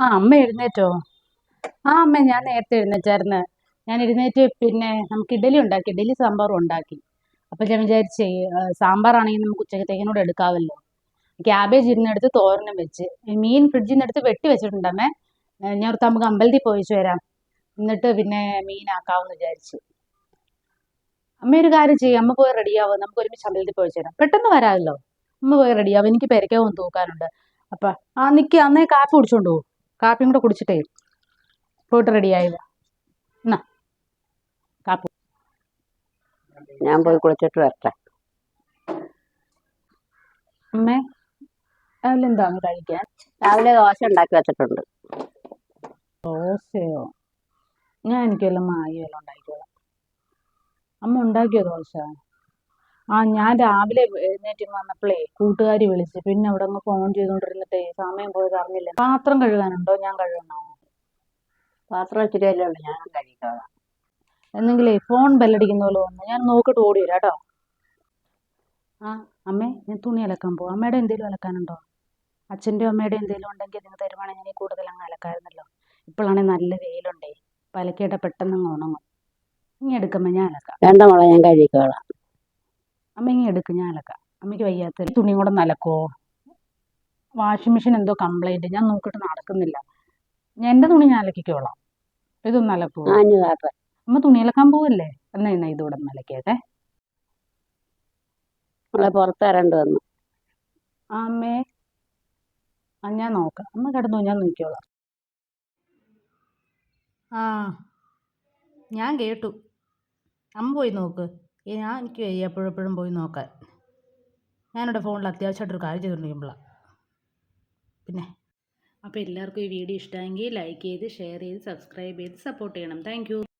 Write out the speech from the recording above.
ആ അമ്മ എഴുന്നേറ്റോ? ആ അമ്മ ഞാൻ നേരത്തെ എഴുന്നേറ്റായിരുന്നു. ഞാൻ എഴുന്നേറ്റ് പിന്നെ നമുക്ക് ഇഡലി ഉണ്ടാക്കി ഇഡലി സാമ്പാറും ഉണ്ടാക്കി. അപ്പം ഞാൻ വിചാരിച്ചേ സാമ്പാറാണെങ്കിൽ നമുക്ക് ഉച്ചക്കത്തേക്കിനോട് എടുക്കാമല്ലോ ക്യാബേജ് ഇരുന്നെടുത്ത് തോരനും വെച്ച് മീൻ ഫ്രിഡ്ജിൽ നിന്ന് എടുത്ത് വെട്ടി വെച്ചിട്ടുണ്ടമ്മേ ഞാൻ ഓർത്ത് നമുക്ക് അമ്പലത്തിൽ പോയിച്ചു വരാം. എന്നിട്ട് പിന്നെ മീനാക്കാമെന്ന് വിചാരിച്ചു. അമ്മ ഒരു കാര്യം ചെയ്യും അമ്മ പോയി റെഡിയാവും? നമുക്ക് ഒരുമിച്ച് അമ്പലത്തിൽ പോയി ചേരാം പെട്ടെന്ന് വരാമല്ലോ അമ്മ പോയി റെഡിയാവും. എനിക്ക് പെരക്കാവും തൂക്കാനുണ്ട്. അപ്പം ആ നിൽക്കുക അന്നേ കാപ്പി കുടിച്ചോണ്ട് പോകും കാപ്പിയും കൂടെ കുടിച്ചിട്ടേ പോയിട്ട് റെഡി എന്നാ കാപ്പി. ഞാൻ പോയി കുളിച്ചിട്ട് വരട്ടെ. അമ്മേ അതിലെന്താണ് കഴിക്കാൻ? രാവിലെ ദോശ ഉണ്ടാക്കി വെച്ചിട്ടുണ്ട്. ദോശയോ? ഞാൻ എനിക്ക് വല്ല മായി വല്ലതും ഉണ്ടാക്കിക്കോളാം. അമ്മ ഉണ്ടാക്കിയോ ദോശ? ആ ഞാൻ രാവിലെ എഴുന്നേറ്റ് വന്നപ്പോഴേ കൂട്ടുകാരി വിളിച്ച് പിന്നെ അവിടെ അങ്ങ് ഫോൺ ചെയ്തുകൊണ്ടിരുന്നിട്ടേ സമയം പോയത് അറിഞ്ഞില്ല. പാത്രം കഴുകാനുണ്ടോ? ഞാൻ കഴുകണോ? പാത്രം ഇച്ചിരി അല്ലേ ഉള്ളൂ. ഞാൻ കഴിക്കാം എന്നെങ്കിലേ ഫോൺ ബെല്ലടിക്കുന്ന പോലെ വന്നു? ഞാൻ നോക്കിയിട്ട് ഓടി വരാം കേട്ടോ. ആ അമ്മേ ഞാൻ തുണി അലക്കാൻ പോവാം. അമ്മയുടെ എന്തെങ്കിലും അലക്കാനുണ്ടോ? അച്ഛന്റെ അമ്മയുടെ എന്തെങ്കിലും ഉണ്ടെങ്കിൽ നിങ്ങൾ തരുവാണെങ്കിൽ ഇനി കൂടുതൽ അങ്ങ് അലക്കാമായിരുന്നല്ലോ. ഇപ്പോഴാണെങ്കിൽ നല്ല വെയിലുണ്ടേ. പലക്കേട്ട പെട്ടെന്ന് അങ്ങ് ഉണങ്ങും. ഇനി എടുക്കുമ്പോൾ ഞാൻ അലക്കാം. വേണ്ട മോളെ ഞാൻ കഴിക്കോളാം അമ്മ ഇങ്ങനെ എടുക്കും ഞാൻ അലക്കാം. അമ്മയ്ക്ക് വയ്യാത്ത തുണിയും കൂടെ നലക്കോ വാഷിംഗ് മെഷീൻ എന്തോ കംപ്ലൈന്റ് ഞാൻ നോക്കിയിട്ട് നടക്കുന്നില്ല. ഞാൻ എന്റെ തുണി ഞാൻ അലക്കിക്കോളാം. ഇതൊന്ന് അലക്കൂ അമ്മ തുണി അലക്കാൻ പോവല്ലേ? എന്നാ എന്നാ ഇതോടെ അലക്കിയതെ അലക്കിയേട്ടെ പുറത്ത് വരണ്ട് വന്നു. ആ അമ്മേ. ആ ഞാൻ നോക്കാം. അമ്മ കിടന്നു ഞാൻ നോക്കിയോളാം ആ ഞാൻ കേട്ടു. അമ്മ പോയി നോക്ക്. ഞാൻ എനിക്ക് വയ്യ എപ്പോഴെപ്പോഴും പോയി നോക്കാൻ. ഞാനിവിടെ ഫോണിൽ അത്യാവശ്യമായിട്ടൊരു കാര്യം ചെയ്തുകൊണ്ടിരിക്കുമ്പോഴാണ് പിന്നെ. അപ്പോൾ എല്ലാവർക്കും ഈ വീഡിയോ ഇഷ്ടമെങ്കിൽ ലൈക്ക് ചെയ്ത് ഷെയർ ചെയ്ത് സബ്സ്ക്രൈബ് ചെയ്ത് സപ്പോർട്ട് ചെയ്യണം. താങ്ക്